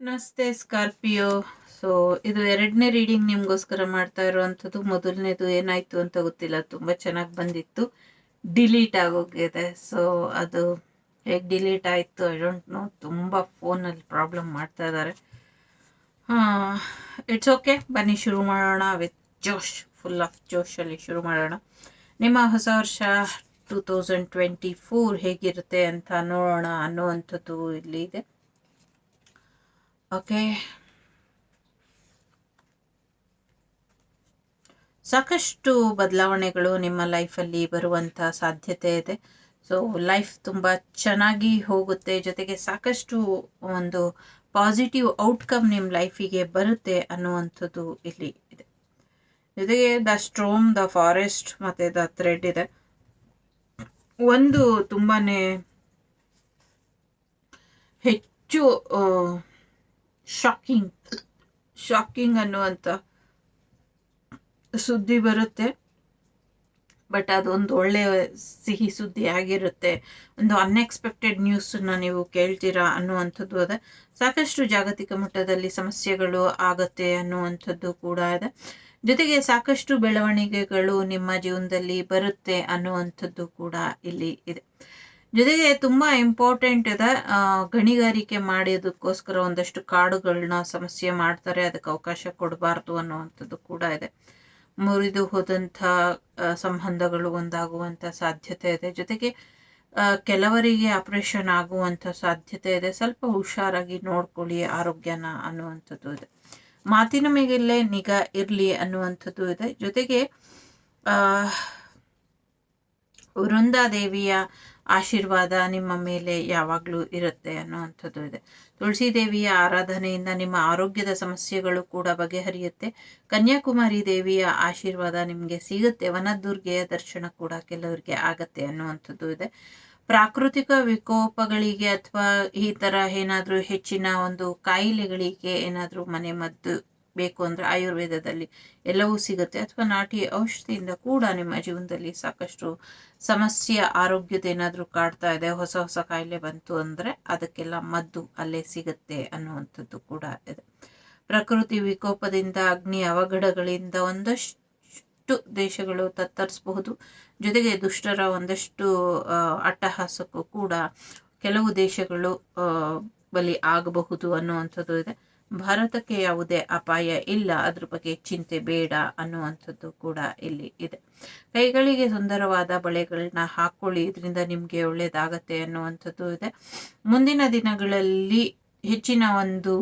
ನಮಸ್ತೆ Scorpio. So ಇದು ಎರಡನೇ ರೀಡಿಂಗ್ ನಿಮಗೋಸ್ಕರ ಮಾಡ್ತಾ ಇರುವಂಥದ್ದು. ಮೊದಲನೇದು ಏನಾಯಿತು ಅಂತ ಗೊತ್ತಿಲ್ಲ. ತುಂಬ ಚೆನ್ನಾಗಿ ಬಂದಿತ್ತು. ಡಿಲೀಟ್ ಆಗೋಗಿದೆ. ಸೊ ಅದು ಹೇಗೆ ಡಿಲೀಟ್ ಆಯಿತು? ಐ ಡೋಂಟ್ ನೋ ತುಂಬ ಫೋನಲ್ಲಿ ಪ್ರಾಬ್ಲಮ್ ಮಾಡ್ತಾ ಇದ್ದಾರೆ. ಇಟ್ಸ್ ಓಕೆ ಬನ್ನಿ, ಶುರು ಮಾಡೋಣ ವಿತ್ ಜೋಶ್. ಫುಲ್ ಆಫ್ ಜೋಶಲ್ಲಿ ಶುರು ಮಾಡೋಣ. ನಿಮ್ಮ ಹೊಸ ವರ್ಷ ಟೂ ತೌಸಂಡ್ ಟ್ವೆಂಟಿ ಫೋರ್ ಹೇಗಿರುತ್ತೆ ಅಂತ ನೋಡೋಣ ಅನ್ನೋವಂಥದ್ದು ಇಲ್ಲಿ ಇದೆ. ಸಾಕಷ್ಟು ಬದಲಾವಣೆಗಳು ನಿಮ್ಮ ಲೈಫಲ್ಲಿ ಬರುವಂಥ ಸಾಧ್ಯತೆ ಇದೆ. ಸೊ ಲೈಫ್ ತುಂಬ ಚೆನ್ನಾಗಿ ಹೋಗುತ್ತೆ. ಜೊತೆಗೆ ಸಾಕಷ್ಟು ಒಂದು ಪಾಸಿಟಿವ್ ಔಟ್ಕಮ್ ನಿಮ್ಮ ಲೈಫಿಗೆ ಬರುತ್ತೆ ಅನ್ನುವಂಥದ್ದು ಇಲ್ಲಿ ಇದೆ. ಜೊತೆಗೆ ದ ಸ್ಟ್ರೋಮ್ ದ ಫಾರೆಸ್ಟ್ ಮತ್ತು ದ ಥ್ರೆಡ್ ಇದೆ. ಒಂದು ತುಂಬಾ ಹೆಚ್ಚು ಶಾಕಿಂಗ್ ಶಾಕಿಂಗ್ ಅನ್ನುವಂಥ ಸುದ್ದಿ ಬರುತ್ತೆ. ಬಟ್ ಅದೊಂದು ಒಳ್ಳೆಯ ಸಿಹಿ ಸುದ್ದಿ ಆಗಿರುತ್ತೆ. ಒಂದು ಅನ್ಎಕ್ಸ್ಪೆಕ್ಟೆಡ್ ನ್ಯೂಸನ್ನು ನೀವು ಕೇಳ್ತೀರಾ ಅನ್ನುವಂಥದ್ದು ಅದೇ. ಸಾಕಷ್ಟು ಜಾಗತಿಕ ಮಟ್ಟದಲ್ಲಿ ಸಮಸ್ಯೆಗಳು ಆಗತ್ತೆ ಅನ್ನುವಂಥದ್ದು ಕೂಡ ಇದೆ. ಜೊತೆಗೆ ಸಾಕಷ್ಟು ಬೆಳವಣಿಗೆಗಳು ನಿಮ್ಮ ಜೀವನದಲ್ಲಿ ಬರುತ್ತೆ ಅನ್ನುವಂಥದ್ದು ಕೂಡ ಇಲ್ಲಿ ಇದೆ. ಜೊತೆಗೆ ತುಂಬ ಇಂಪಾರ್ಟೆಂಟ್ ಇದೆ ಗಣಿಗಾರಿಕೆ ಮಾಡಿದಕ್ಕೋಸ್ಕರ ಒಂದಷ್ಟು ಕಾಡುಗಳನ್ನ ಸಮಸ್ಯೆ ಮಾಡ್ತಾರೆ, ಅದಕ್ಕೆ ಅವಕಾಶ ಕೊಡಬಾರ್ದು ಅನ್ನುವಂಥದ್ದು ಕೂಡ ಇದೆ. ಮುರಿದು ಹೋದಂಥ ಸಂಬಂಧಗಳು ಒಂದಾಗುವಂಥ ಸಾಧ್ಯತೆ ಇದೆ. ಜೊತೆಗೆ ಕೆಲವರಿಗೆ ಆಪರೇಷನ್ ಆಗುವಂಥ ಸಾಧ್ಯತೆ ಇದೆ. ಸ್ವಲ್ಪ ಹುಷಾರಾಗಿ ನೋಡ್ಕೊಳ್ಳಿ ಆರೋಗ್ಯನ ಅನ್ನುವಂಥದ್ದು ಇದೆ. ಮಾತಿನ ಮೇಲೆಲ್ಲೇ ನಿಗಾ ಇರಲಿ ಅನ್ನುವಂಥದ್ದು ಇದೆ. ಜೊತೆಗೆ ವೃಂದಾದೇವಿಯ ಆಶೀರ್ವಾದ ನಿಮ್ಮ ಮೇಲೆ ಯಾವಾಗಲೂ ಇರುತ್ತೆ ಅನ್ನುವಂಥದ್ದು ಇದೆ. ತುಳಸಿ ದೇವಿಯ ಆರಾಧನೆಯಿಂದ ನಿಮ್ಮ ಆರೋಗ್ಯದ ಸಮಸ್ಯೆಗಳು ಕೂಡ ಬಗೆಹರಿಯುತ್ತೆ. ಕನ್ಯಾಕುಮಾರಿ ದೇವಿಯ ಆಶೀರ್ವಾದ ನಿಮಗೆ ಸಿಗುತ್ತೆ. ವನದುರ್ಗೆಯ ದರ್ಶನ ಕೂಡ ಕೆಲವರಿಗೆ ಆಗತ್ತೆ ಅನ್ನುವಂಥದ್ದು ಇದೆ. ಪ್ರಾಕೃತಿಕ ವಿಕೋಪಗಳಿಗೆ ಅಥವಾ ಈ ಥರ ಏನಾದರೂ ಹೆಚ್ಚಿನ ಒಂದು ಕಾಯಿಲೆಗಳಿಗೆ ಏನಾದರೂ ಮನೆ ಮದ್ದು ಬೇಕು ಅಂದರೆ ಆಯುರ್ವೇದದಲ್ಲಿ ಎಲ್ಲವೂ ಸಿಗುತ್ತೆ. ಅಥವಾ ನಾಟಿ ಔಷಧಿಯಿಂದ ಕೂಡ ನಿಮ್ಮ ಜೀವನದಲ್ಲಿ ಸಾಕಷ್ಟು ಸಮಸ್ಯೆ ಆರೋಗ್ಯದ ಏನಾದರೂ ಕಾಡ್ತಾ ಇದೆ, ಹೊಸ ಹೊಸ ಕಾಯಿಲೆ ಬಂತು ಅಂದರೆ ಅದಕ್ಕೆಲ್ಲ ಮದ್ದು ಅಲ್ಲೇ ಸಿಗುತ್ತೆ ಅನ್ನುವಂಥದ್ದು ಕೂಡ ಇದೆ. ಪ್ರಕೃತಿ ವಿಕೋಪದಿಂದ, ಅಗ್ನಿ ಅವಘಡಗಳಿಂದ ಒಂದಷ್ಟು ದೇಶಗಳು ತತ್ತರಿಸಬಹುದು. ಜೊತೆಗೆ ದುಷ್ಟರ ಒಂದಷ್ಟು ಅಟ್ಟಹಾಸಕ್ಕೂ ಕೂಡ ಕೆಲವು ದೇಶಗಳು ಬಲಿ ಆಗಬಹುದು ಅನ್ನುವಂಥದ್ದು ಇದೆ. ಭಾರತಕ್ಕೆ ಯಾವುದೇ ಅಪಾಯ ಇಲ್ಲ, ಅದ್ರ ಬಗ್ಗೆ ಚಿಂತೆ ಬೇಡ ಅನ್ನುವಂಥದ್ದು ಕೂಡ ಇಲ್ಲಿ ಇದೆ. ಕೈಗಳಿಗೆ ಸುಂದರವಾದ ಬಳೆಗಳನ್ನ ಹಾಕೊಳ್ಳಿ, ಇದರಿಂದ ನಿಮಗೆ ಒಳ್ಳೇದಾಗತ್ತೆ ಅನ್ನುವಂಥದ್ದು ಇದೆ. ಮುಂದಿನ ದಿನಗಳಲ್ಲಿ ಹೆಚ್ಚಿನ ಒಂದು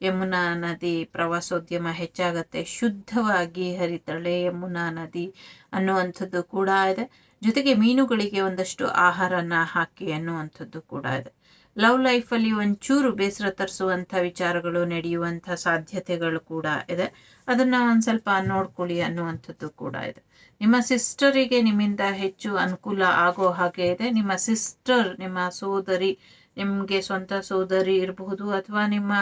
ಯಮುನಾ ನದಿ ಪ್ರವಾಸೋದ್ಯಮ ಹೆಚ್ಚಾಗತ್ತೆ, ಶುದ್ಧವಾಗಿ ಹರಿತಳೆ ಯಮುನಾ ನದಿ ಅನ್ನುವಂಥದ್ದು ಕೂಡ ಇದೆ. ಜೊತೆಗೆ ಮೀನುಗಳಿಗೆ ಒಂದಷ್ಟು ಆಹಾರನ ಹಾಕಿ ಅನ್ನುವಂಥದ್ದು ಕೂಡ ಇದೆ. ಲವ್ ಲೈಫಲ್ಲಿ ಒಂಚೂರು ಬೇಸರ ತರಿಸುವಂಥ ವಿಚಾರಗಳು ನಡೆಯುವಂಥ ಸಾಧ್ಯತೆಗಳು ಕೂಡ ಇದೆ. ಅದನ್ನು ಒಂದು ಸ್ವಲ್ಪ ನೋಡ್ಕೊಳ್ಳಿ ಅನ್ನುವಂಥದ್ದು ಕೂಡ ಇದೆ. ನಿಮ್ಮ ಸಿಸ್ಟರಿಗೆ ನಿಮ್ಮಿಂದ ಹೆಚ್ಚು ಅನುಕೂಲ ಆಗೋ ಹಾಗೆ ಇದೆ. ನಿಮ್ಮ ಸಿಸ್ಟರ್, ನಿಮ್ಮ ಸೋದರಿ ನಿಮಗೆ ಸ್ವಂತ ಸೋದರಿ ಇರಬಹುದು ಅಥವಾ ನಿಮ್ಮ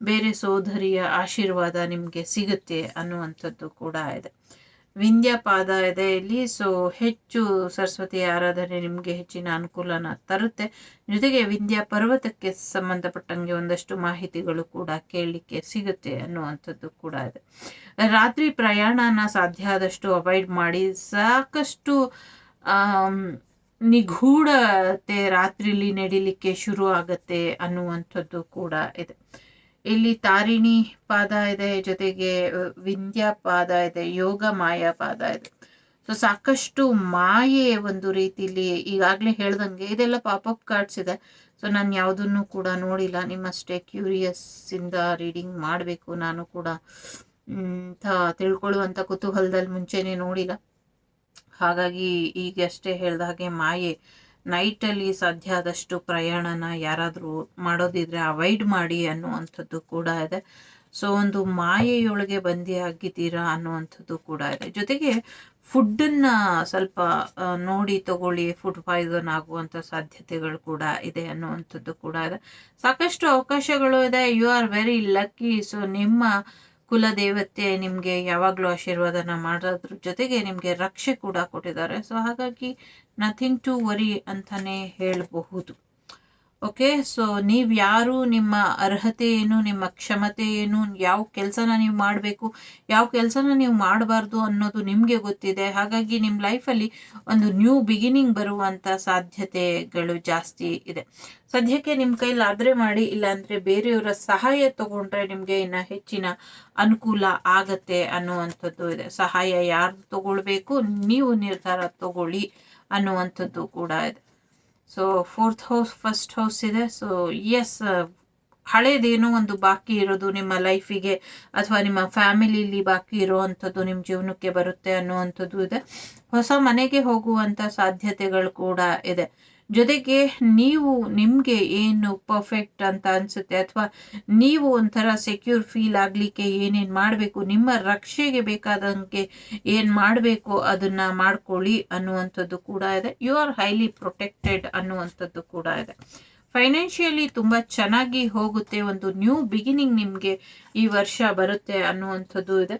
ಬೇರೆ ಸೋದರಿಯ ಆಶೀರ್ವಾದ ನಿಮಗೆ ಸಿಗುತ್ತೆ ಅನ್ನುವಂಥದ್ದು ಕೂಡ ಇದೆ. ವಿಂಧ್ಯ ಪಾದ ಇದೆ ಇಲ್ಲಿ. ಸೊ ಹೆಚ್ಚು ಸರಸ್ವತಿ ಆರಾಧನೆ ನಿಮಗೆ ಹೆಚ್ಚಿನ ಅನುಕೂಲನ ತರುತ್ತೆ. ಜೊತೆಗೆ ವಿಂಧ್ಯ ಪರ್ವತಕ್ಕೆ ಸಂಬಂಧಪಟ್ಟಂಗೆ ಒಂದಷ್ಟು ಮಾಹಿತಿಗಳು ಕೂಡ ಕೇಳಲಿಕ್ಕೆ ಸಿಗುತ್ತೆ ಅನ್ನುವಂಥದ್ದು ಕೂಡ ಇದೆ. ರಾತ್ರಿ ಪ್ರಯಾಣನ ಸಾಧ್ಯ ಆದಷ್ಟು ಅವಾಯ್ಡ್ ಮಾಡಿ. ಸಾಕಷ್ಟು ನಿಗೂಢತೆ ರಾತ್ರಿಲಿ ನಡಿಲಿಕ್ಕೆ ಶುರು ಆಗತ್ತೆ ಅನ್ನುವಂಥದ್ದು ಕೂಡ ಇದೆ. ಇಲ್ಲಿ ತಾರಿಣಿ ಪಾದ ಇದೆ, ಜೊತೆಗೆ ವಿಂಧ್ಯ ಪಾದ ಇದೆ, ಯೋಗ ಮಾಯಾ ಪಾದ ಇದೆ. ಸೊ ಸಾಕಷ್ಟು ಮಾಯೆ ಒಂದು ರೀತಿಲಿ ಈಗಾಗಲೇ ಹೇಳ್ದಂಗೆ ಇದೆಲ್ಲ ಪಾಪಪ್ ಕಾರ್ಡ್ಸ್ ಇದೆ. ಸೊ ನಾನು ಯಾವುದನ್ನು ಕೂಡ ನೋಡಿಲ್ಲ. ನಿಮ್ಮಷ್ಟೇ ಕ್ಯೂರಿಯಸ್ ಇಂದ ರೀಡಿಂಗ್ ಮಾಡಬೇಕು. ನಾನು ಕೂಡ ತಿಳ್ಕೊಳ್ಳುವಂಥ ಕುತೂಹಲದಲ್ಲಿ ಮುಂಚೆನೇ ನೋಡಿಲ್ಲ. ಹಾಗಾಗಿ ಈಗಷ್ಟೇ ಹೇಳ್ದ ಹಾಗೆ ಮಾಯೆ ನೈಟಲ್ಲಿ ಸಾಧ್ಯ ಆದಷ್ಟು ಪ್ರಯಾಣನ ಯಾರಾದರೂ ಮಾಡೋದಿದ್ರೆ ಅವಾಯ್ಡ್ ಮಾಡಿ ಅನ್ನುವಂಥದ್ದು ಕೂಡ ಇದೆ. ಸೊ ಒಂದು ಮಾಯೆಯೊಳಗೆ ಬಂದಿ ಆಗಿದ್ದೀರಾ ಅನ್ನುವಂಥದ್ದು ಕೂಡ ಇದೆ. ಜೊತೆಗೆ ಫುಡ್ಡನ್ನು ಸ್ವಲ್ಪ ನೋಡಿ ತಗೊಳ್ಳಿ ಫುಡ್ ಪಾಯ್ಸನ್ ಆಗುವಂಥ ಸಾಧ್ಯತೆಗಳು ಕೂಡ ಇದೆ ಅನ್ನುವಂಥದ್ದು ಕೂಡ ಇದೆ. ಸಾಕಷ್ಟು ಅವಕಾಶಗಳು ಇದೆ. You are very lucky so ನಿಮ್ಮ ಕುಲದೇವತೆ ನಿಮಗೆ ಯಾವಾಗಲೂ ಆಶೀರ್ವಾದನ ಮಾಡೋದ್ರ ಜೊತೆಗೆ ನಿಮಗೆ ರಕ್ಷೆ ಕೂಡ ಕೊಟ್ಟಿದ್ದಾರೆ. ಸೊ ಹಾಗಾಗಿ ನಥಿಂಗ್ ಟು ವರಿ ಅಂತಲೇ ಹೇಳಬಹುದು. ಓಕೆ ಸೊ ನೀವು ಯಾರು, ನಿಮ್ಮ ಅರ್ಹತೆ ಏನು, ನಿಮ್ಮ ಕ್ಷಮತೆ ಏನು, ಯಾವ ಕೆಲಸನ ನೀವು ಮಾಡಬೇಕು, ಯಾವ ಕೆಲಸನ ನೀವು ಮಾಡಬಾರ್ದು ಅನ್ನೋದು ನಿಮಗೆ ಗೊತ್ತಿದೆ. ಹಾಗಾಗಿ ನಿಮ್ಮ ಲೈಫಲ್ಲಿ ಒಂದು ನ್ಯೂ ಬಿಗಿನಿಂಗ್ ಬರುವಂಥ ಸಾಧ್ಯತೆಗಳು ಜಾಸ್ತಿ ಇದೆ. ಸದ್ಯಕ್ಕೆ ನಿಮ್ಮ ಕೈಲಾದರೆ ಮಾಡಿ, ಇಲ್ಲಾಂದರೆ ಬೇರೆಯವರ ಸಹಾಯ ತಗೊಂಡ್ರೆ ನಿಮಗೆ ಇನ್ನು ಹೆಚ್ಚಿನ ಅನುಕೂಲ ಆಗತ್ತೆ ಅನ್ನುವಂಥದ್ದು ಇದೆ. ಸಹಾಯ ಯಾರು ತಗೊಳ್ಬೇಕು, ನೀವು ನಿರ್ಧಾರ ತಗೊಳ್ಳಿ ಅನ್ನುವಂಥದ್ದು ಕೂಡ ಇದೆ. So fourth house first house ಇದೆ. ಸೊ ಎಸ್ ಹಳೇದೇನೋ ಒಂದು ಬಾಕಿ ಇರೋದು ನಿಮ್ಮ ಲೈಫಿಗೆ ಅಥವಾ ನಿಮ್ಮ ಫ್ಯಾಮಿಲಿಲಿ ಬಾಕಿ ಇರುವಂಥದ್ದು ನಿಮ್ಮ ಜೀವನಕ್ಕೆ ಬರುತ್ತೆ ಅನ್ನುವಂಥದ್ದು ಇದೆ. ಹೊಸ ಮನೆಗೆ ಹೋಗುವಂಥ ಸಾಧ್ಯತೆಗಳು ಕೂಡ ಇದೆ. ಜೊತೆಗೆ ನೀವು ನಿಮಗೆ ಏನು ಪರ್ಫೆಕ್ಟ್ ಅಂತ ಅನಿಸುತ್ತೆ ಅಥವಾ ನೀವು ಒಂಥರ ಸೆಕ್ಯೂರ್ ಫೀಲ್ ಆಗಲಿಕ್ಕೆ ಏನೇನು ಮಾಡಬೇಕು, ನಿಮ್ಮ ರಕ್ಷೆಗೆ ಬೇಕಾದಂಗೆ ಏನು ಮಾಡಬೇಕು ಅದನ್ನು ಮಾಡ್ಕೊಳ್ಳಿ ಅನ್ನುವಂಥದ್ದು ಕೂಡ ಇದೆ. ಯು ಆರ್ ಹೈಲಿ ಪ್ರೊಟೆಕ್ಟೆಡ್ ಅನ್ನುವಂಥದ್ದು ಕೂಡ ಇದೆ. ಫೈನಾನ್ಷಿಯಲಿ ತುಂಬ ಚೆನ್ನಾಗಿ ಹೋಗುತ್ತೆ ಒಂದು ನ್ಯೂ ಬಿಗಿನಿಂಗ್ ನಿಮಗೆ ಈ ವರ್ಷ ಬರುತ್ತೆ ಅನ್ನುವಂಥದ್ದು ಇದೆ.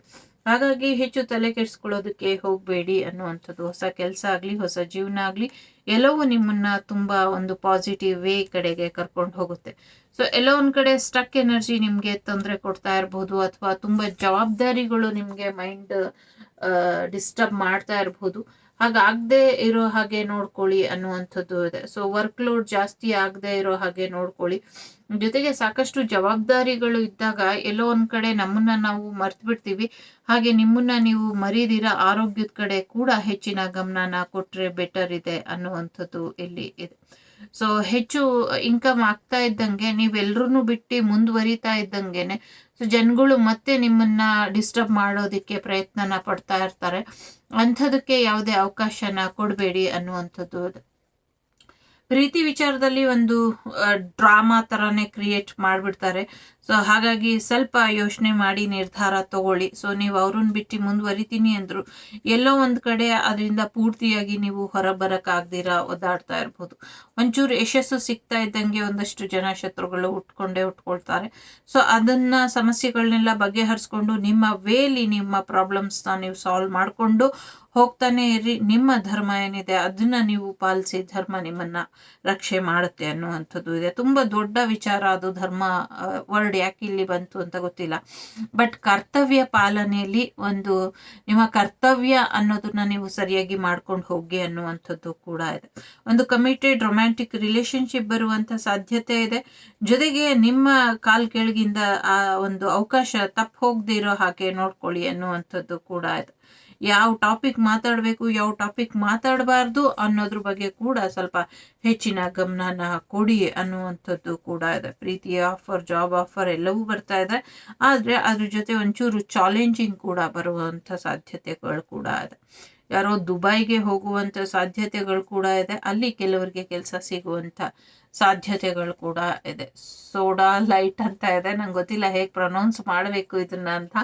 ಹಾಗಾಗಿ ಹೆಚ್ಚು ತಲೆ ಕೆಡಿಸ್ಕೊಳ್ಳೋದಕ್ಕೆ ಹೋಗಬೇಡಿ ಅನ್ನುವಂಥದ್ದು ಹೊಸ ಕೆಲಸ ಆಗಲಿ, ಹೊಸ ಜೀವನ ಆಗಲಿ, ಎಲ್ಲವೂ ನಿಮ್ಮನ್ನ ತುಂಬ ಒಂದು ಪಾಸಿಟಿವ್ ವೇ ಕಡೆಗೆ ಕರ್ಕೊಂಡು ಹೋಗುತ್ತೆ. ಸೊ ಎಲ್ಲೋ ಒಂದು ಕಡೆ ಸ್ಟಕ್ ಎನರ್ಜಿ ನಿಮಗೆ ತೊಂದರೆ ಕೊಡ್ತಾ ಇರಬಹುದು ಅಥವಾ ತುಂಬ ಜವಾಬ್ದಾರಿಗಳು ನಿಮಗೆ ಮೈಂಡ್ ಡಿಸ್ಟರ್ಬ್ ಮಾಡ್ತಾ ಇರ್ಬೋದು. ಹಾಗಾಗದೆ ಇರೋ ಹಾಗೆ ನೋಡ್ಕೊಳ್ಳಿ ಅನ್ನುವಂಥದ್ದು ಇದೆ. ಸೊ ವರ್ಕ್ ಲೋಡ್ ಜಾಸ್ತಿ ಆಗದೆ ಇರೋ ಹಾಗೆ ನೋಡ್ಕೊಳ್ಳಿ. ಜೊತೆಗೆ ಸಾಕಷ್ಟು ಜವಾಬ್ದಾರಿಗಳು ಇದ್ದಾಗ ಎಲ್ಲೋ ಒಂದ್ ಕಡೆ ನಮ್ಮನ್ನ ನಾವು ಮರ್ತು ಬಿಡ್ತೀವಿ ಹಾಗೆ ನಿಮ್ಮನ್ನ ನೀವು ಮರೀದಿರ ಆರೋಗ್ಯದ ಕಡೆ ಕೂಡ ಹೆಚ್ಚಿನ ಗಮನನ ಕೊಟ್ರೆ ಬೆಟರ್ ಇದೆ ಅನ್ನುವಂಥದ್ದು ಇಲ್ಲಿ ಇದೆ. ಸೊ ಹೆಚ್ಚು ಇನ್ಕಮ್ ಆಗ್ತಾ ಇದ್ದಂಗೆ ನೀವೆಲ್ರೂ ಬಿಟ್ಟು ಮುಂದುವರಿತಾ ಇದ್ದಂಗೆನೆ, ಸೊ, ಜನಗಳು ಮತ್ತೆ ನಿಮ್ಮನ್ನ ಡಿಸ್ಟರ್ಬ್ ಮಾಡೋದಿಕ್ಕೆ ಪ್ರಯತ್ನನ ಪಡ್ತಾ ಇರ್ತಾರೆ. ಅಂಥದಕ್ಕೆ ಯಾವುದೇ ಅವಕಾಶನ ಕೊಡಬೇಡಿ ಅನ್ನುವಂಥದ್ದು ಪ್ರೀತಿ ವಿಚಾರದಲ್ಲಿ ಒಂದು ಡ್ರಾಮಾ ಥರನೇ ಕ್ರಿಯೇಟ್ ಮಾಡಿಬಿಡ್ತಾರೆ. ಸೊ ಹಾಗಾಗಿ ಸ್ವಲ್ಪ ಯೋಚನೆ ಮಾಡಿ ನಿರ್ಧಾರ ತಗೊಳ್ಳಿ. ಸೊ ನೀವು ಅವ್ರನ್ನ ಬಿಟ್ಟು ಮುಂದುವರಿತೀನಿ ಅಂದರು, ಎಲ್ಲೋ ಒಂದು ಕಡೆ ಅದರಿಂದ ಪೂರ್ತಿಯಾಗಿ ನೀವು ಹೊರಬರಕ್ಕಾಗ್ದಿರ, ಒದ್ದಾಡ್ತಾ ಇರ್ಬೋದು. ಒಂಚೂರು ಯಶಸ್ಸು ಸಿಗ್ತಾ ಇದ್ದಂಗೆ ಒಂದಷ್ಟು ಜನ ಶತ್ರುಗಳು ಉಟ್ಕೊಂಡೇ ಉಟ್ಕೊಳ್ತಾರೆ. ಸೊ ಅದನ್ನ ಸಮಸ್ಯೆಗಳನ್ನೆಲ್ಲ ಬಗೆಹರಿಸ್ಕೊಂಡು ನಿಮ್ಮ ವೇಲಿ ನಿಮ್ಮ ಪ್ರಾಬ್ಲಮ್ಸ್ನ ನೀವು ಸಾಲ್ವ್ ಮಾಡಿಕೊಂಡು ಹೋಗ್ತಾನೆ ಇರಿ ನಿಮ್ಮ ಧರ್ಮ ಏನಿದೆ ಅದನ್ನ ನೀವು ಪಾಲಿಸಿ ಧರ್ಮ ನಿಮ್ಮನ್ನ ರಕ್ಷೆ ಮಾಡುತ್ತೆ ಅನ್ನುವಂಥದ್ದು ಇದೆ. ತುಂಬಾ ದೊಡ್ಡ ವಿಚಾರ ಅದು ಧರ್ಮ ವರ್ಡ್ ಯಾಕೆ ಇಲ್ಲಿ ಬಂತು ಅಂತ ಗೊತ್ತಿಲ್ಲ. ಬಟ್ ಕರ್ತವ್ಯ ಪಾಲನೆಯಲ್ಲಿ ಒಂದು, ನಿಮ್ಮ ಕರ್ತವ್ಯ ಅನ್ನೋದನ್ನ ನೀವು ಸರಿಯಾಗಿ ಮಾಡ್ಕೊಂಡು ಹೋಗಿ ಅನ್ನುವಂಥದ್ದು ಕೂಡ ಇದೆ. ಒಂದು ಕಮಿಟೆಡ್ ರೊಮ್ಯಾಂಟಿಕ್ ರಿಲೇಶನ್ಶಿಪ್ ಬರುವಂತ ಸಾಧ್ಯತೆ ಇದೆ. ಜೊತೆಗೆ ನಿಮ್ಮ ಕಾಲ್ ಕೆಳಗಿಂದ ಆ ಒಂದು ಅವಕಾಶ ತಪ್ಪು ಹೋಗದಿರೋ ಹಾಗೆ ನೋಡ್ಕೊಳ್ಳಿ ಅನ್ನುವಂಥದ್ದು ಕೂಡ ಇದೆ. ಯಾವ ಟಾಪಿಕ್ ಮಾತಾಡಬೇಕು, ಯಾವ ಟಾಪಿಕ್ ಮಾತಾಡಬಾರ್ದು ಅನ್ನೋದ್ರ ಬಗ್ಗೆ ಕೂಡ ಸ್ವಲ್ಪ ಹೆಚ್ಚಿನ ಗಮನನ ಕೊಡಿ ಅನ್ನುವಂಥದ್ದು ಕೂಡ ಇದೆ. ಪ್ರೀತಿಯ ಆಫರ್ ಜಾಬ್ ಆಫರ್ ಎಲ್ಲವೂ ಬರ್ತಾ ಇದೆ. ಆದರೆ ಅದ್ರ ಜೊತೆ ಒಂಚೂರು ಚಾಲೆಂಜಿಂಗ್ ಕೂಡ ಬರುವಂಥ ಸಾಧ್ಯತೆಗಳು ಕೂಡ ಇದೆ. ಯಾರೋ ದುಬೈಗೆ ಹೋಗುವಂಥ ಸಾಧ್ಯತೆಗಳು ಕೂಡ ಇದೆ. ಅಲ್ಲಿ ಕೆಲವರಿಗೆ ಕೆಲಸ ಸಿಗುವಂಥ ಸಾಧ್ಯತೆಗಳು ಕೂಡ ಇದೆ. ಸೋಡಾ ಲೈಟ್ ಅಂತ ಇದೆ. ನಂಗೆ ಗೊತ್ತಿಲ್ಲ ಹೇಗೆ ಪ್ರೊನೌನ್ಸ್ ಮಾಡಬೇಕು ಇದನ್ನ ಅಂತ.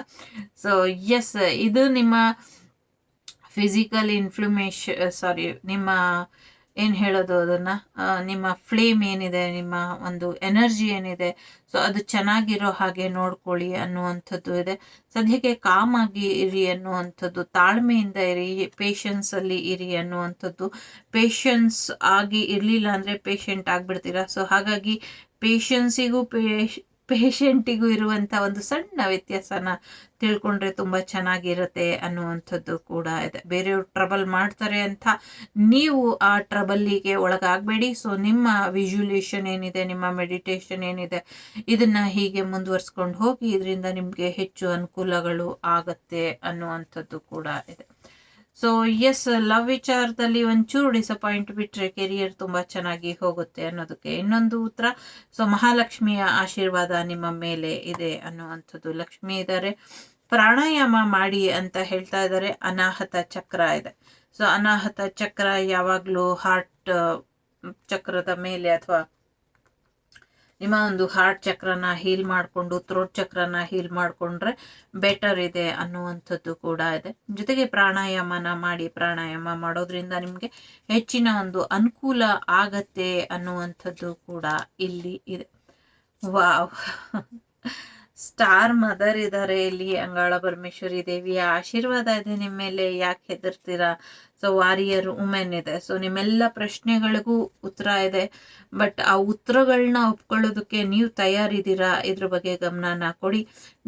ಸೊ ಎಸ್ ಇದು ನಿಮ್ಮ ಫಿಸಿಕಲ್ ಇನ್ಫ್ಲಮೇಷ ಸಾರಿ ನಿಮ್ಮ, ಏನು ಹೇಳೋದು ಅದನ್ನು? ನಿಮ್ಮ ಫ್ಲೇಮ್ ಏನಿದೆ, ನಿಮ್ಮ ಒಂದು ಎನರ್ಜಿ ಏನಿದೆ ಸೊ ಅದು ಚೆನ್ನಾಗಿರೋ ಹಾಗೆ ನೋಡ್ಕೊಳ್ಳಿ ಅನ್ನುವಂಥದ್ದು ಇದೆ. ಸದ್ಯಕ್ಕೆ ಕಾಮಾಗಿ ಇರಿ ಅನ್ನುವಂಥದ್ದು, ತಾಳ್ಮೆಯಿಂದ ಇರಿ ಪೇಷನ್ಸಲ್ಲಿ ಇರಿ ಅನ್ನುವಂಥದ್ದು. ಪೇಷನ್ಸ್ ಆಗಿ ಇರಲಿಲ್ಲ ಅಂದರೆ ಪೇಷಂಟ್ ಆಗಿಬಿಡ್ತೀರಾ? ಸೊ ಹಾಗಾಗಿ ಪೇಷನ್ಸಿಗೂ ಪೇಶ್ ಪೇಷಂಟಿಗೂ ಇರುವಂಥ ಒಂದು ಸಣ್ಣ ವ್ಯತ್ಯಾಸನ ತಿಳ್ಕೊಂಡ್ರೆ ತುಂಬ ಚೆನ್ನಾಗಿರುತ್ತೆ ಅನ್ನುವಂಥದ್ದು ಕೂಡ ಇದೆ. ಬೇರೆಯವ್ರು ಟ್ರಬಲ್ ಮಾಡ್ತಾರೆ ಅಂತ ನೀವು ಆ ಟ್ರಬಲ್ಲಿಗೆ ಒಳಗಾಗಬೇಡಿ. ಸೊ ನಿಮ್ಮ ವಿಜುಲೇಷನ್ ಏನಿದೆ, ನಿಮ್ಮ ಮೆಡಿಟೇಷನ್ ಏನಿದೆ, ಇದನ್ನು ಹೀಗೆ ಮುಂದುವರ್ಸ್ಕೊಂಡು ಹೋಗಿ, ಇದರಿಂದ ನಿಮಗೆ ಹೆಚ್ಚು ಅನುಕೂಲಗಳು ಆಗತ್ತೆ ಅನ್ನುವಂಥದ್ದು ಕೂಡ ಇದೆ. ಸೊ ಎಸ್ ಲವ್ ವಿಚಾರದಲ್ಲಿ ಒಂಚೂರು ಡಿಸಪಾಯಿಂಟ್ ಬಿಟ್ಟರೆ ಕೆರಿಯರ್ ತುಂಬಾ ಚೆನ್ನಾಗಿ ಹೋಗುತ್ತೆ ಅನ್ನೋದಕ್ಕೆ. ಇನ್ನೊಂದು ಉತ್ತರ ಸೊ ಮಹಾಲಕ್ಷ್ಮಿಯ ಆಶೀರ್ವಾದ ನಿಮ್ಮ ಮೇಲೆ ಇದೆ ಅನ್ನುವಂಥದ್ದು. ಲಕ್ಷ್ಮಿ ಇದ್ದಾರೆ. ಪ್ರಾಣಾಯಾಮ ಮಾಡಿ ಅಂತ ಹೇಳ್ತಾ ಇದ್ದಾರೆ. ಅನಾಹತ ಚಕ್ರ ಇದೆ. ಸೊ ಅನಾಹತ ಚಕ್ರ ಯಾವಾಗಲೂ ಹಾರ್ಟ್ ಚಕ್ರದ ಮೇಲೆ ಅಥವಾ ನಿಮ್ಮ ಒಂದು ಹಾರ್ಟ್ ಚಕ್ರನ ಹೀಲ್ ಮಾಡಿಕೊಂಡು ಥ್ರೋಟ್ ಚಕ್ರನ ಹೀಲ್ ಮಾಡಿಕೊಂಡ್ರೆ ಬೆಟರ್ ಇದೆ ಅನ್ನುವಂಥದ್ದು ಕೂಡ ಇದೆ. ಜೊತೆಗೆ ಪ್ರಾಣಾಯಾಮನ ಮಾಡಿ, ಪ್ರಾಣಾಯಾಮ ಮಾಡೋದ್ರಿಂದ ನಿಮಗೆ ಹೆಚ್ಚಿನ ಒಂದು ಅನುಕೂಲ ಆಗತ್ತೆ ಅನ್ನುವಂಥದ್ದು ಕೂಡ ಇಲ್ಲಿ ಇದೆ. ವಾವ್. ಸ್ಟಾರ್ ಮದರ್ ಇದ್ದಾರೆ ಇಲ್ಲಿ, ಅಂಗಾಳ ಪರಮೇಶ್ವರಿ ದೇವಿಯ ಆಶೀರ್ವಾದ ಇದೆ ನಿಮ್ಮ ಮೇಲೆ. ಯಾಕೆ ಹೆದರ್ತೀರಾ? ಸೊ ವಾರಿಯರ್ ವುಮೆನ್ ಇದೆ. ಸೊ ನಿಮ್ಮೆಲ್ಲ ಪ್ರಶ್ನೆಗಳಿಗೂ ಉತ್ತರ ಇದೆ. ಬಟ್ ಆ ಉತ್ತರಗಳನ್ನ ಒಪ್ಕೊಳ್ಳೋದಕ್ಕೆ ನೀವು ತಯಾರಿದ್ದೀರಾ? ಇದ್ರ ಬಗ್ಗೆ ಗಮನನ ಕೊಡಿ.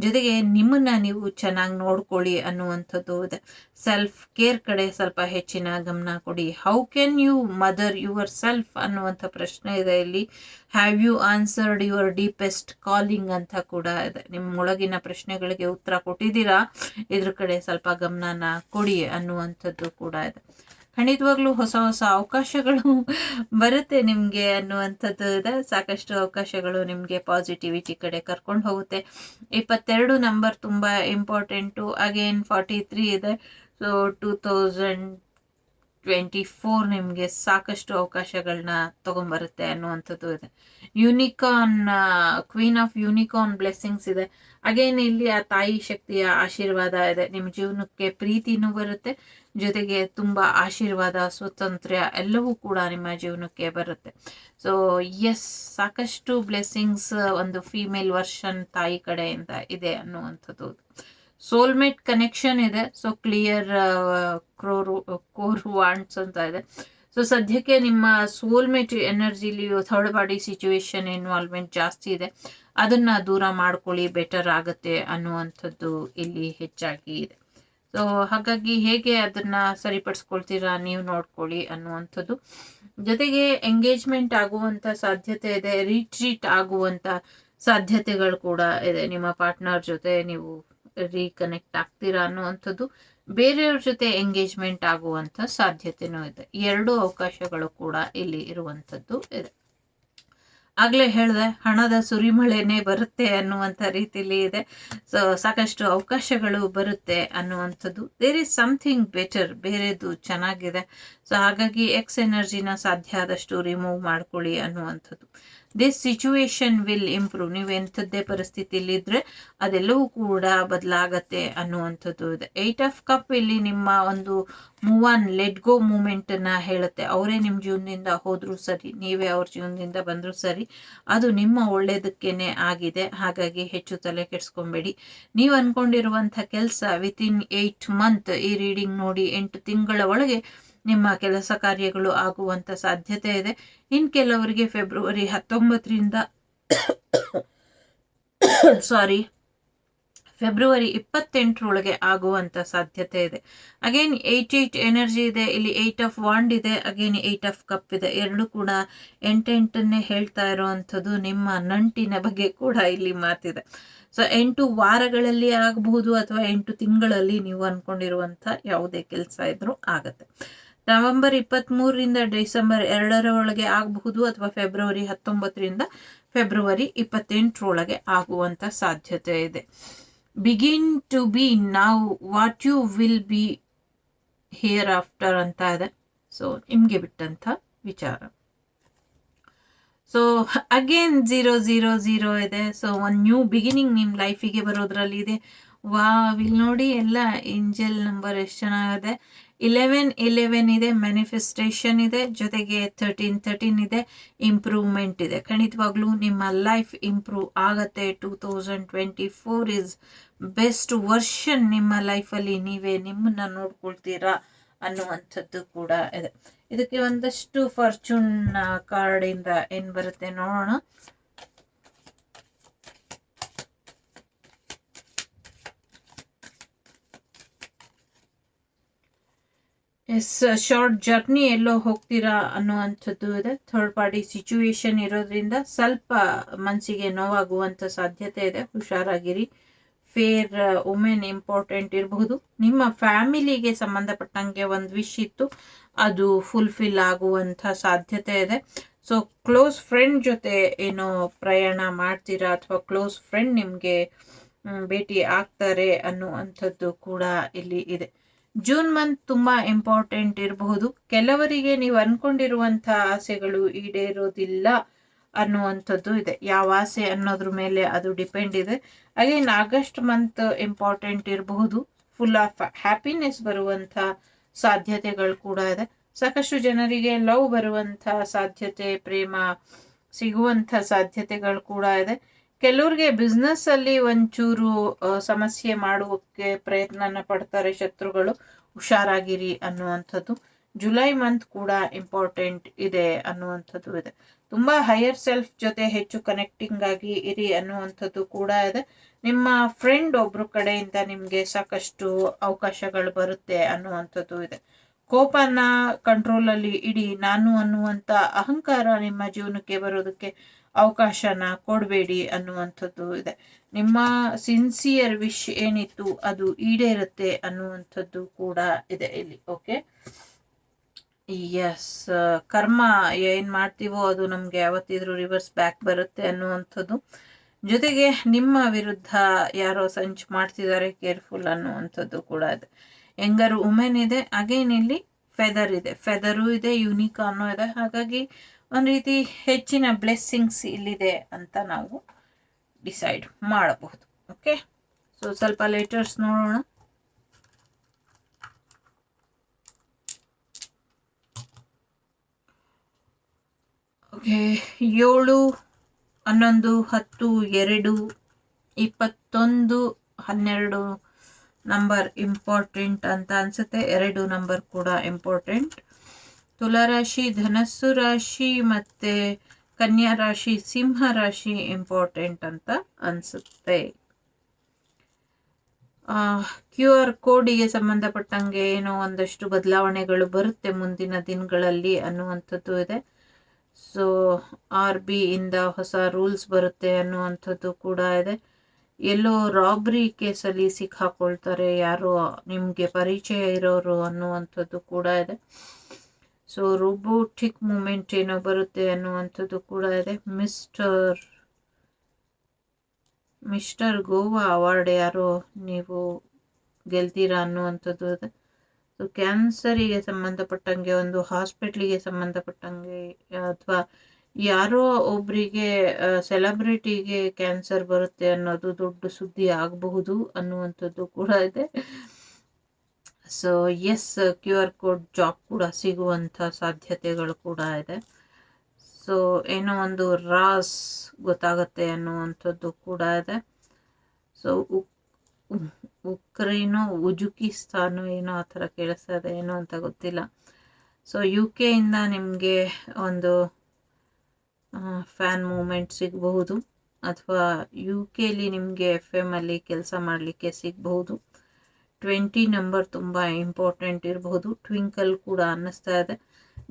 ಜೊತೆಗೆ ನಿಮ್ಮನ್ನ ನೀವು ಚೆನ್ನಾಗಿ ನೋಡ್ಕೊಳ್ಳಿ ಅನ್ನುವಂಥದ್ದು ಇದೆ. ಸೆಲ್ಫ್ ಕೇರ್ ಕಡೆ ಸ್ವಲ್ಪ ಹೆಚ್ಚಿನ ಗಮನ ಕೊಡಿ. How can you mother yourself ಅನ್ನುವಂಥ ಪ್ರಶ್ನೆ ಇದೆ ಇಲ್ಲಿ. Have you answered your deepest calling ಅಂತ ಕೂಡ ಇದೆ. ನಿಮ್ಮ ಒಳಗಿನ ಪ್ರಶ್ನೆಗಳಿಗೆ ಉತ್ತರ ಕೊಟ್ಟಿದ್ದೀರಾ? ಇದ್ರ ಕಡೆ ಸ್ವಲ್ಪ ಗಮನನ ಕೊಡಿ ಅನ್ನುವಂಥದ್ದು ಕೂಡ ಇದೆ. ಖಂಡಿತವಾಗ್ಲೂ ಹೊಸ ಹೊಸ ಅವಕಾಶಗಳು ಬರುತ್ತೆ ನಿಮಗೆ ಅನ್ನುವಂಥದ್ದು ಇದೆ. ಸಾಕಷ್ಟು ಅವಕಾಶಗಳು ನಿಮಗೆ ಪಾಸಿಟಿವಿಟಿ ಕಡೆ ಕರ್ಕೊಂಡು ಹೋಗುತ್ತೆ. ಇಪ್ಪತ್ತೆರಡು ನಂಬರ್ ತುಂಬ ಇಂಪಾರ್ಟೆಂಟು ಅಗೇನ್ ಫಾರ್ಟಿ ತ್ರೀ ಇದೆ. So two thousand twenty four ನಿಮಗೆ ಸಾಕಷ್ಟು ಅವಕಾಶಗಳನ್ನ ತೊಗೊಂಬರುತ್ತೆ ಅನ್ನುವಂಥದ್ದು ಇದೆ. Unicorn queen of unicorn blessings ಇದೆ. ಅಗೇನ್ ಇಲ್ಲಿ ಆ ತಾಯಿ ಶಕ್ತಿಯ ಆಶೀರ್ವಾದ ಇದೆ. ನಿಮ್ಮ ಜೀವನಕ್ಕೆ ಪ್ರೀತಿನೂ ಬರುತ್ತೆ. ಜೊತೆಗೆ ತುಂಬ ಆಶೀರ್ವಾದ ಸ್ವಾತಂತ್ರ್ಯ ಎಲ್ಲವೂ ಕೂಡ ನಿಮ್ಮ ಜೀವನಕ್ಕೆ ಬರುತ್ತೆ. ಸೊ ಎಸ್ ಸಾಕಷ್ಟು ಬ್ಲೆಸ್ಸಿಂಗ್ಸ್ ಒಂದು ಫೀಮೇಲ್ ವರ್ಷನ್ ತಾಯಿ ಕಡೆಯಿಂದ ಇದೆ ಅನ್ನುವಂಥದ್ದು. ಸೋಲ್ಮೇಟ್ ಕನೆಕ್ಷನ್ ಇದೆ. So clear core core wants ಅಂತ ಇದೆ. ಸೊ ಸದ್ಯಕ್ಕೆ ನಿಮ್ಮ ಸೋಲ್ಮೇಟ್ ಎನರ್ಜಿಲಿ ಥರ್ಡ್ ಬಾಡಿ ಸಿಚುವೇಶನ್ ಇನ್ವಾಲ್ವ್ಮೆಂಟ್ ಜಾಸ್ತಿ ಇದೆ. ಅದನ್ನ ದೂರ ಮಾಡ್ಕೊಳ್ಳಿ ಬೆಟರ್ ಆಗುತ್ತೆ ಅನ್ನುವಂಥದ್ದು ಇಲ್ಲಿ ಹೆಚ್ಚಾಗಿ ಇದೆ. ಸೊ ಹಾಗಾಗಿ ಹೇಗೆ ಅದನ್ನ ಸರಿಪಡಿಸ್ಕೊಳ್ತೀರಾ ನೀವು ನೋಡ್ಕೊಳ್ಳಿ ಅನ್ನುವಂಥದ್ದು. ಜೊತೆಗೆ ಎಂಗೇಜ್ಮೆಂಟ್ ಆಗುವಂತ ಸಾಧ್ಯತೆ ಇದೆ ರೀಟ್ರೀಟ್ ಆಗುವಂತ ಸಾಧ್ಯತೆಗಳು ಕೂಡ ಇದೆ. ನಿಮ್ಮ ಪಾರ್ಟ್ನರ್ ಜೊತೆ ನೀವು ರೀಕನೆಕ್ಟ್ ಆಗ್ತೀರಾ ಅನ್ನುವಂಥದ್ದು, ಬೇರೆಯವ್ರ ಜೊತೆ ಎಂಗೇಜ್ಮೆಂಟ್ ಆಗುವಂತ ಸಾಧ್ಯತೆನೂ ಇದೆ. ಎರಡು ಅವಕಾಶಗಳು ಕೂಡ ಇಲ್ಲಿ ಇರುವಂಥದ್ದು ಇದೆ. ಆಗ್ಲೇ ಹೇಳಿದೆ, ಹಣದ ಸುರಿಮಳೆನೆ ಬರುತ್ತೆ ಅನ್ನುವಂಥ ರೀತಿಲಿ ಇದೆ. ಸೊ ಸಾಕಷ್ಟು ಅವಕಾಶಗಳು ಬರುತ್ತೆ ಅನ್ನುವಂಥದ್ದು. ದೇರ್ ಈಸ್ ಸಮಥಿಂಗ್ ಬೆಟರ್ ಬೇರೆದು ಚೆನ್ನಾಗಿದೆ. ಸೊ ಹಾಗಾಗಿ ಎಕ್ಸ್ ಎನರ್ಜಿನ ಸಾಧ್ಯ ಆದಷ್ಟು ರಿಮೂವ್ ಮಾಡ್ಕೊಳ್ಳಿ ಅನ್ನುವಂಥದ್ದು. ದಿಸ್ ಸಿಚುವೇಶನ್ ವಿಲ್ ಇಂಪ್ರೂವ್ ನೀವು ಎಂಥದ್ದೇ ಪರಿಸ್ಥಿತಿಲಿದ್ರೆ ಅದೆಲ್ಲವೂ ಕೂಡ ಬದಲಾಗತ್ತೆ ಅನ್ನುವಂಥದ್ದು ಇದೆ. ಏಟ್ ಆಫ್ ಕಪ್ ಇಲ್ಲಿ ನಿಮ್ಮ ಒಂದು ಮೂವ್ ಆನ್ ಲೆಟ್ ಗೋ ಮೂಮೆಂಟನ್ನು ಹೇಳುತ್ತೆ. ಅವರೇ ನಿಮ್ಮ ಜೀವನದಿಂದ ಹೋದರೂ ಸರಿ, ನೀವೇ ಅವ್ರ ಜೀವನದಿಂದ ಬಂದರೂ ಸರಿ, ಅದು ನಿಮ್ಮ ಒಳ್ಳೇದಕ್ಕೇನೆ ಆಗಿದೆ. ಹಾಗಾಗಿ ಹೆಚ್ಚು ತಲೆ ಕೆಡಿಸ್ಕೊಬೇಡಿ. ನೀವು ಅಂದ್ಕೊಂಡಿರುವಂಥ ಕೆಲಸ ವಿತಿನ್ ಏಯ್ಟ್ ಮಂತ್ ಈ ರೀಡಿಂಗ್ ನೋಡಿ ಎಂಟು ತಿಂಗಳ ಒಳಗೆ ನಿಮ್ಮ ಕೆಲಸ ಕಾರ್ಯಗಳು ಆಗುವಂತ ಸಾಧ್ಯತೆ ಇದೆ. ಇನ್ ಕೆಲವರಿಗೆ ಫೆಬ್ರವರಿ ಹತ್ತೊಂಬತ್ತರಿಂದ ಸಾರಿ, ಫೆಬ್ರವರಿ ಇಪ್ಪತ್ತೆಂಟರೊಳಗೆ ಆಗುವಂತ ಸಾಧ್ಯತೆ ಇದೆ. ಅಗೇನ್ ಏಯ್ಟ್ ಏಯ್ಟ್ ಎನರ್ಜಿ ಇದೆ, ಇಲ್ಲಿ ಏಯ್ಟ್ ಆಫ್ ವಾಂಡ್ ಇದೆ ಅಗೇನ್ ಏಯ್ಟ್ ಆಫ್ ಕಪ್ ಇದೆ. ಎರಡು ಕೂಡ ಎಂಟೆಂಟನ್ನೇ ಹೇಳ್ತಾ ಇರುವಂಥದ್ದು ನಿಮ್ಮ ನಂಟಿನ ಬಗ್ಗೆ ಕೂಡ ಇಲ್ಲಿ ಮಾತಿದೆ. ಸೊ ಎಂಟು ವಾರಗಳಲ್ಲಿ ಆಗಬಹುದು ಅಥವಾ ಎಂಟು ತಿಂಗಳಲ್ಲಿ ನೀವು ಅಂದ್ಕೊಂಡಿರುವಂಥ ಯಾವುದೇ ಕೆಲಸ ಇದ್ರೂ ಆಗತ್ತೆ. ನವೆಂಬರ್ ಇಪ್ಪತ್ತ್ಮೂರರಿಂದ ಡಿಸೆಂಬರ್ ಎರಡರ ಒಳಗೆ ಆಗಬಹುದು ಅಥವಾ ಫೆಬ್ರವರಿ ಹತ್ತೊಂಬತ್ತರಿಂದ ಫೆಬ್ರವರಿ ಇಪ್ಪತ್ತೆಂಟರೊಳಗೆ ಆಗುವಂಥ ಸಾಧ್ಯತೆ ಇದೆ. ಬಿಗಿನ್ ಟು ಬಿ ನಾವು what you will be hereafter ಅಂತ ಇದೆ. ಸೊ ನಿಮಗೆ ಬಿಟ್ಟಂಥ ವಿಚಾರ. So again zero zero zero ಇದೆ. ಸೊ ಒಂದು ನ್ಯೂ ಬಿಗಿನಿಂಗ್ ನಿಮ್ಮ ಲೈಫಿಗೆ ಬರೋದ್ರಲ್ಲಿ ಇದೆ. ವಾ ಇಲ್ಲಿ ನೋಡಿ ಎಲ್ಲ ಏಂಜಲ್ ನಂಬರ್ ಎಷ್ಟು ಚೆನ್ನಾಗಿದೆ. ಇಲೆವೆನ್ ಇಲೆವೆನ್ ಇದೆ ಮ್ಯಾನಿಫೆಸ್ಟೇಷನ್ ಇದೆ, ಜೊತೆಗೆ ತರ್ಟೀನ್ ತರ್ಟೀನ್ ಇದೆ ಇಂಪ್ರೂವ್ಮೆಂಟ್ ಇದೆ. ಖಂಡಿತವಾಗ್ಲೂ ನಿಮ್ಮ ಲೈಫ್ ಇಂಪ್ರೂವ್ ಆಗತ್ತೆ. Two thousand twenty four is best version ನಿಮ್ಮ ಲೈಫಲ್ಲಿ ನೀವೇ ನಿಮ್ಮನ್ನ ನೋಡ್ಕೊಳ್ತೀರಾ ಅನ್ನುವಂಥದ್ದು ಕೂಡ ಇದೆ. ಇದಕ್ಕೆ ಒಂದಷ್ಟು ಫಾರ್ಚೂನ್ ಕಾರ್ಡಿಂದ ಏನು ಬರುತ್ತೆ ನೋಡೋಣ. ಎಸ್ ಶಾರ್ಟ್ ಜರ್ನಿ ಎಲ್ಲೋ ಹೋಗ್ತೀರಾ ಅನ್ನುವಂಥದ್ದು ಇದೆ. ಥರ್ಡ್ ಪಾರ್ಟಿ ಸಿಚುವೇಶನ್ ಇರೋದ್ರಿಂದ ಸ್ವಲ್ಪ ಮನಸ್ಸಿಗೆ ನೋವಾಗುವಂಥ ಸಾಧ್ಯತೆ ಇದೆ. ಹುಷಾರಾಗಿರಿ. ಫೇರ್ ವುಮೆನ್ ಇಂಪಾರ್ಟೆಂಟ್ ಇರಬಹುದು. ನಿಮ್ಮ ಫ್ಯಾಮಿಲಿಗೆ ಸಂಬಂಧಪಟ್ಟಂಗೆ ಒಂದು ವಿಶ್ ಇತ್ತು. ಅದು ಫುಲ್ಫಿಲ್ ಆಗುವಂಥ ಸಾಧ್ಯತೆ ಇದೆ. ಸೊ ಕ್ಲೋಸ್ ಫ್ರೆಂಡ್ ಜೊತೆ ಏನೋ ಪ್ರಯಾಣ ಮಾಡ್ತೀರಾ ಅಥವಾ ಕ್ಲೋಸ್ ಫ್ರೆಂಡ್ ನಿಮಗೆ ಭೇಟಿ ಆಗ್ತಾರೆ ಅನ್ನುವಂಥದ್ದು ಕೂಡ ಇಲ್ಲಿ ಇದೆ. ಜೂನ್ ಮಂತ್ ತುಂಬಾ ಇಂಪಾರ್ಟೆಂಟ್ ಇರಬಹುದು. ಕೆಲವರಿಗೆ ನೀವು ಅಂದ್ಕೊಂಡಿರುವಂಥ ಆಸೆಗಳು ಈಡೇರೋದಿಲ್ಲ ಅನ್ನುವಂಥದ್ದು ಇದೆ. ಯಾವ ಆಸೆ ಅನ್ನೋದ್ರ ಮೇಲೆ ಅದು ಡಿಪೆಂಡ್ ಇದೆ. ಅಗೇನ್ ಆಗಸ್ಟ್ ಮಂತ್ ಇಂಪಾರ್ಟೆಂಟ್ ಇರಬಹುದು. ಫುಲ್ ಆಫ್ ಹ್ಯಾಪಿನೆಸ್ ಬರುವಂಥ ಸಾಧ್ಯತೆಗಳು ಕೂಡ ಇದೆ. ಸಾಕಷ್ಟು ಜನರಿಗೆ ಲವ್ ಬರುವಂಥ ಸಾಧ್ಯತೆ, ಪ್ರೇಮ ಸಿಗುವಂತ ಸಾಧ್ಯತೆಗಳು ಕೂಡ ಇದೆ. ಕೆಲವ್ರಿಗೆ ಬಿಸ್ನೆಸ್ ಅಲ್ಲಿ ಒಂಚೂರು ಸಮಸ್ಯೆ ಮಾಡುವಕ್ಕೆ ಪ್ರಯತ್ನನ ಪಡ್ತಾರೆ ಶತ್ರುಗಳು, ಹುಷಾರಾಗಿರಿ ಅನ್ನುವಂಥದ್ದು. ಜುಲೈ ಮಂತ್ ಕೂಡ ಇಂಪಾರ್ಟೆಂಟ್ ಇದೆ ಅನ್ನುವಂಥದ್ದು ಇದೆ. ತುಂಬಾ ಹೈಯರ್ ಸೆಲ್ಫ್ ಜೊತೆ ಹೆಚ್ಚು ಕನೆಕ್ಟಿಂಗ್ ಆಗಿ ಇರಿ ಅನ್ನುವಂಥದ್ದು ಕೂಡ ಇದೆ. ನಿಮ್ಮ ಫ್ರೆಂಡ್ ಒಬ್ರು ಕಡೆಯಿಂದ ನಿಮಗೆ ಸಾಕಷ್ಟು ಅವಕಾಶಗಳು ಬರುತ್ತೆ ಅನ್ನುವಂಥದ್ದು ಇದೆ. ಕೋಪನ ಕಂಟ್ರೋಲಲ್ಲಿ ಇಡಿ. ನಾನು ಅನ್ನುವಂತ ಅಹಂಕಾರ ನಿಮ್ಮ ಜೀವನಕ್ಕೆ ಬರೋದಕ್ಕೆ ಅವಕಾಶನ ಕೊಡಬೇಡಿ ಅನ್ನುವಂಥದ್ದು ಇದೆ. ನಿಮ್ಮ ಸಿನ್ಸಿಯರ್ ವಿಶ್ ಏನಿತ್ತು ಅದು ಈಡೇರುತ್ತೆ ಅನ್ನುವಂಥದ್ದು ಕೂಡ ಇದೆ ಇಲ್ಲಿ ಓಕೆ ಎಸ್ ಕರ್ಮ ಏನು ಮಾಡ್ತೀವೋ ಅದು ನಮಗೆ ಯಾವತ್ತಿದ್ರೂ ರಿವರ್ಸ್ ಬ್ಯಾಕ್ ಬರುತ್ತೆ ಅನ್ನುವಂಥದ್ದು. ಜೊತೆಗೆ ನಿಮ್ಮ ವಿರುದ್ಧ ಯಾರೋ ಸಂಚು ಮಾಡ್ತಿದ್ದಾರೆ ಕೇರ್ಫುಲ್ ಅನ್ನುವಂಥದ್ದು ಕೂಡ ಇದೆ. ಹೆಂಗಾರು ಉಮೆನ್ ಇದೆ ಅಗೇನ್ ಇಲ್ಲಿ ಫೆದರ್ ಇದೆ. ಫೆದರು ಇದೆ ಯುನಿಕಾರ್ನ್ ಇದೆ. ಹಾಗಾಗಿ ಒಂದು ರೀತಿ ಹೆಚ್ಚಿನ ಬ್ಲೆಸ್ಸಿಂಗ್ಸ್ ಇಲ್ಲಿದೆ ಅಂತ ನಾವು ಡಿಸೈಡ್ ಮಾಡಬಹುದು. ಓಕೆ ಸೊ ಸ್ವಲ್ಪ ಲೆಟರ್ಸ್ ನೋಡೋಣ. ಓಕೆ ಏಳು, ಹನ್ನೊಂದು, ಹತ್ತು, ಎರಡು, ಇಪ್ಪತ್ತೊಂದು, ಹನ್ನೆರಡು ನಂಬರ್ ಇಂಪಾರ್ಟೆಂಟ್ ಅಂತ ಅನ್ಸುತ್ತೆ. ಎರಡು ನಂಬರ್ ಕೂಡ ಇಂಪಾರ್ಟೆಂಟ್ ತುಲಾರಾಶಿ, ಧನಸ್ಸು ರಾಶಿ ಮತ್ತು ಕನ್ಯಾ ರಾಶಿ, ಸಿಂಹ ರಾಶಿ ಇಂಪಾರ್ಟೆಂಟ್ ಅಂತ ಅನಿಸುತ್ತೆ. ಕ್ಯೂ ಆರ್ ಕೋಡಿಗೆ ಸಂಬಂಧಪಟ್ಟಂಗೆ ಏನೋ ಒಂದಷ್ಟು ಬದಲಾವಣೆಗಳು ಬರುತ್ತೆ ಮುಂದಿನ ದಿನಗಳಲ್ಲಿ ಅನ್ನುವಂಥದ್ದು ಇದೆ. ಸೊ ಆರ್ ಬಿ ಇಂದ ಹೊಸ ರೂಲ್ಸ್ ಬರುತ್ತೆ ಅನ್ನುವಂಥದ್ದು ಕೂಡ ಇದೆ. ಎಲ್ಲೋ ರಾಬ್ರಿ ಕೇಸಲ್ಲಿ ಸಿಕ್ಕಾಕೊಳ್ತಾರೆ ಯಾರೋ, ನಿಮಗೆ ಪರಿಚಯ ಇರೋರು ಅನ್ನುವಂಥದ್ದು ಕೂಡ ಇದೆ. ಸೊ ರೋಬೋಟಿಕ್ ಮೂಮೆಂಟ್ ಏನೋ ಬರುತ್ತೆ ಅನ್ನುವಂಥದ್ದು ಕೂಡ ಇದೆ. ಮಿಸ್ಟರ್ ಮಿಸ್ಟರ್ ಗೋವಾ ಅವಾರ್ಡ್ ಯಾರೋ ನೀವು ಗೆಲ್ತೀರಾ ಅನ್ನುವಂಥದ್ದು ಇದೆ. ಸೊ ಕ್ಯಾನ್ಸರಿಗೆ ಸಂಬಂಧಪಟ್ಟಂಗೆ ಒಂದು ಹಾಸ್ಪಿಟ್ಲಿಗೆ ಸಂಬಂಧಪಟ್ಟಂಗೆ ಅಥವಾ ಯಾರೋ ಒಬ್ಬರಿಗೆ ಸೆಲೆಬ್ರಿಟಿಗೆ ಕ್ಯಾನ್ಸರ್ ಬರುತ್ತೆ ಅನ್ನೋದು ದೊಡ್ಡ ಸುದ್ದಿ ಆಗಬಹುದು ಅನ್ನುವಂಥದ್ದು ಕೂಡ ಇದೆ. So yes Q R code job ಕೂಡ ಸಿಗುವಂಥ ಸಾಧ್ಯತೆಗಳು ಕೂಡ ಇದೆ. ಸೊ ಏನೋ ಒಂದು ರಾಸ್ ಗೊತ್ತಾಗತ್ತೆ ಅನ್ನುವಂಥದ್ದು ಕೂಡ ಇದೆ. ಸೊ ಉಕ್ರೇನು, ಉಜುಕಿಸ್ತಾನು ಏನೋ ಆ ಥರ ಕೇಳಿಸ್ತಾ ಇದೆ, ಏನೋ ಅಂತ ಗೊತ್ತಿಲ್ಲ. ಸೊ ಯು ಕೆಯಿಂದ ನಿಮಗೆ ಒಂದು ಫ್ಯಾನ್ ಮೂಮೆಂಟ್ ಸಿಗಬಹುದು. ಅಥವಾ ಯು ಕೆಲಿ ನಿಮಗೆ ಎಫ್ ಎಮ್ಮಲ್ಲಿ ಕೆಲಸ ಮಾಡಲಿಕ್ಕೆ ಸಿಗಬಹುದು. ಟ್ವೆಂಟಿ ನಂಬರ್ ತುಂಬ ಇಂಪಾರ್ಟೆಂಟ್ ಇರಬಹುದು ಟ್ವಿಂಕಲ್ ಕೂಡ ಅನ್ನಿಸ್ತಾ ಇದೆ.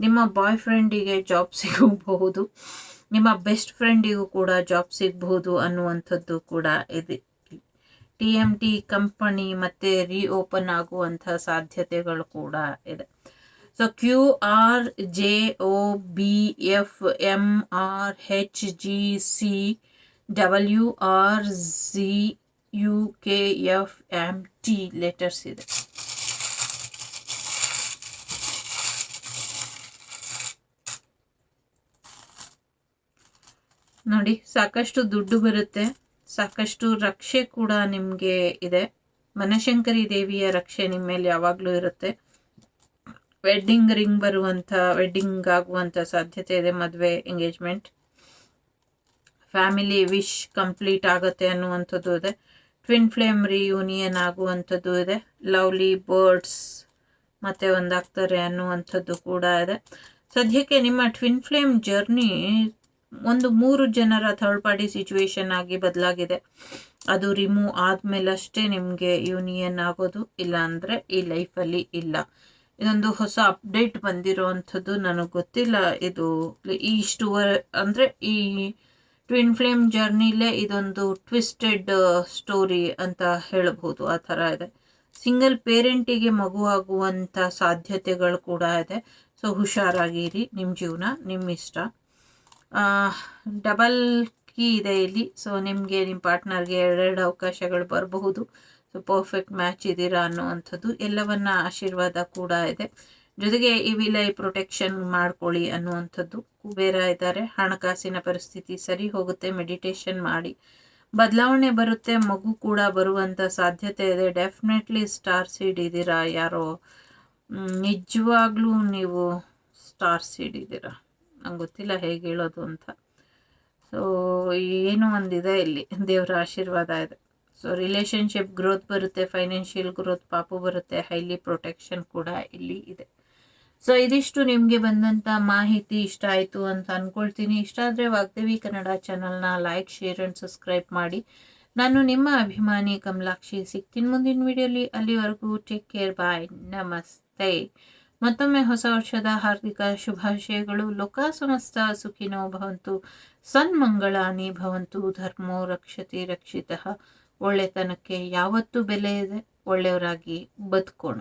ನಿಮ್ಮ ಬಾಯ್ ಫ್ರೆಂಡಿಗೆ ಜಾಬ್ ಸಿಗಬಹುದು. ನಿಮ್ಮ ಬೆಸ್ಟ್ ಫ್ರೆಂಡಿಗೂ ಕೂಡ ಜಾಬ್ ಸಿಗಬಹುದು ಅನ್ನುವಂಥದ್ದು ಕೂಡ ಇದೆ. ಟಿ ಎಂ ಟಿ ಕಂಪನಿ ಮತ್ತೆ ರೀಓಪನ್ ಆಗುವಂಥ ಸಾಧ್ಯತೆಗಳು ಕೂಡ ಇದೆ. So Q R J O B F M R H G C W R Z U K F M T letters ಇದೆ ನೋಡಿ, ಸಾಕಷ್ಟು ದುಡ್ಡು ಬರುತ್ತೆ. ಸಾಕಷ್ಟು ರಕ್ಷೆ ಕೂಡ ನಿಮಗೆ ಇದೆ. ಮನಶಂಕರಿ ದೇವಿಯ ರಕ್ಷೆ ನಿಮ್ಮ ಮೇಲೆ ಯಾವಾಗಲೂ ಇರುತ್ತೆ. ವೆಡ್ಡಿಂಗ್ ರಿಂಗ್ ಬರುವಂಥ ವೆಡ್ಡಿಂಗ್ ಆಗುವಂಥ ಸಾಧ್ಯತೆ ಇದೆ ಮದುವೆ ಎಂಗೇಜ್ಮೆಂಟ್ ಫ್ಯಾಮಿಲಿ ವಿಶ್ ಕಂಪ್ಲೀಟ್ ಆಗುತ್ತೆ ಅನ್ನುವಂಥದ್ದು ಇದೆ. ಟ್ವಿನ್ ಫ್ಲೇಮ್ ರಿಯೂನಿಯನ್ ಆಗುವಂಥದ್ದು ಇದೆ. ಲವ್ಲಿ ಬರ್ಡ್ಸ್ ಮತ್ತೆ ಒಂದಾಗ್ತಾರೆ ಅನ್ನುವಂಥದ್ದು ಕೂಡ ಇದೆ. ಸದ್ಯಕ್ಕೆ ನಿಮ್ಮ ಟ್ವಿನ್ ಫ್ಲೇಮ್ ಜರ್ನಿ ಒಂದು ಮೂರು ಜನರ ಥರ್ಡ್ ಪಾರ್ಟಿ ಸಿಚುವೇಶನ್ ಆಗಿ ಬದಲಾಗಿದೆ. ಅದು ರಿಮೂವ್ ಆದಮೇಲಷ್ಟೇ ನಿಮಗೆ ಯೂನಿಯನ್ ಆಗೋದು ಇಲ್ಲ ಅಂದರೆ ಈ ಲೈಫಲ್ಲಿ ಇಲ್ಲ. ಇದೊಂದು ಹೊಸ ಅಪ್ಡೇಟ್ ಬಂದಿರೋ ಅಂಥದ್ದು ನನಗೆ ಗೊತ್ತಿಲ್ಲ. ಇದು ಇಷ್ಟು ಅಂದರೆ ಈ ಟ್ವಿನ್ ಫ್ಲೇಮ್ ಜರ್ನಿಲೇ ಇದೊಂದು ಟ್ವಿಸ್ಟೆಡ್ ಸ್ಟೋರಿ ಅಂತ ಹೇಳಬಹುದು ಆ ಥರ ಇದೆ. ಸಿಂಗಲ್ ಪೇರೆಂಟಿಗೆ ಮಗುವಾಗುವಂಥ ಸಾಧ್ಯತೆಗಳು ಕೂಡ ಇದೆ. ಸೊ ಹುಷಾರಾಗಿರಿ. ನಿಮ್ಮ ಜೀವನ ನಿಮ್ಮ ಇಷ್ಟ. ಡಬಲ್ ಕೀ ಇದೆ ಇಲ್ಲಿ. ಸೊ ನಿಮಗೆ ನಿಮ್ಮ ಪಾರ್ಟ್ನರ್ಗೆ ಎರಡೆರಡು ಅವಕಾಶಗಳು ಬರಬಹುದು. ಸೊ ಪರ್ಫೆಕ್ಟ್ ಮ್ಯಾಚ್ ಇದ್ದೀರಾ ಅನ್ನುವಂಥದ್ದು. ಎಲ್ಲವನ್ನ ಆಶೀರ್ವಾದ ಕೂಡ ಇದೆ. ಜೊತೆಗೆ ಈ ವಿಲೈ ಪ್ರೊಟೆಕ್ಷನ್ ಮಾಡ್ಕೊಳ್ಳಿ ಅನ್ನುವಂಥದ್ದು. ಕುಬೇರ ಇದ್ದಾರೆ. ಹಣಕಾಸಿನ ಪರಿಸ್ಥಿತಿ ಸರಿ ಹೋಗುತ್ತೆ. ಮೆಡಿಟೇಷನ್ ಮಾಡಿ. ಬದಲಾವಣೆ ಬರುತ್ತೆ. ಮಗು ಕೂಡ ಬರುವಂಥ ಸಾಧ್ಯತೆ ಇದೆ. ಡೆಫಿನೆಟ್ಲಿ ಸ್ಟಾರ್ ಸೀಡ್ ಇದ್ದೀರಾ ಯಾರೋ? ನಿಜವಾಗ್ಲೂ ನೀವು ಸ್ಟಾರ್ ಸೀಡ್ ಇದ್ದೀರಾ? ನಂಗೆ ಗೊತ್ತಿಲ್ಲ ಹೇಗೆ ಹೇಳೋದು ಅಂತ. ಸೊ ಏನೋ ಒಂದಿದೆ ಇಲ್ಲಿ. ದೇವರ ಆಶೀರ್ವಾದ ಇದೆ. ಸೊ ರಿಲೇಶನ್ಶಿಪ್ ಗ್ರೋತ್ ಬರುತ್ತೆ. ಫೈನಾನ್ಷಿಯಲ್ ಗ್ರೋತ್ ಪಾಪು ಬರುತ್ತೆ. ಹೈಲಿ ಪ್ರೊಟೆಕ್ಷನ್ ಕೂಡ ಇಲ್ಲಿ ಇದೆ. ಸೊ ಇದಿಷ್ಟು ನಿಮಗೆ ಬಂದಂಥ ಮಾಹಿತಿ ಇಷ್ಟ ಆಯಿತು ಅಂತ ಅಂದ್ಕೊಳ್ತೀನಿ ಇಷ್ಟ ಆದರೆ ವಾಗ್ದೇವಿ ಕನ್ನಡ ಚಾನಲ್ನ ಲೈಕ್ ಶೇರ್ ಅಂಡ್ ಸಬ್ಸ್ಕ್ರೈಬ್ ಮಾಡಿ. ನಾನು ನಿಮ್ಮ ಅಭಿಮಾನಿ ಕಮಲಾಕ್ಷಿ ಸಿಗ್ತೀನಿ ಮುಂದಿನ ವಿಡಿಯೋಲಿ ಅಲ್ಲಿವರೆಗೂ ಟೇಕ್ ಕೇರ್ ಬಾಯ್ ನಮಸ್ತೆ. ಮತ್ತೊಮ್ಮೆ ಹೊಸ ವರ್ಷದ ಹಾರ್ದಿಕ ಶುಭಾಶಯಗಳು. ಲೋಕ ಸಮಸ್ತ ಸುಖಿನೋ ಭವಂತು. ಸನ್ಮಂಗಳಾನಿ ಭವಂತು. ಧರ್ಮೋ ರಕ್ಷತಿ ರಕ್ಷಿತ. ಒಳ್ಳೆತನಕ್ಕೆ ಯಾವತ್ತೂ ಬೆಲೆ ಇದೆ. ಒಳ್ಳೆಯವರಾಗಿ ಬದುಕೋಣ.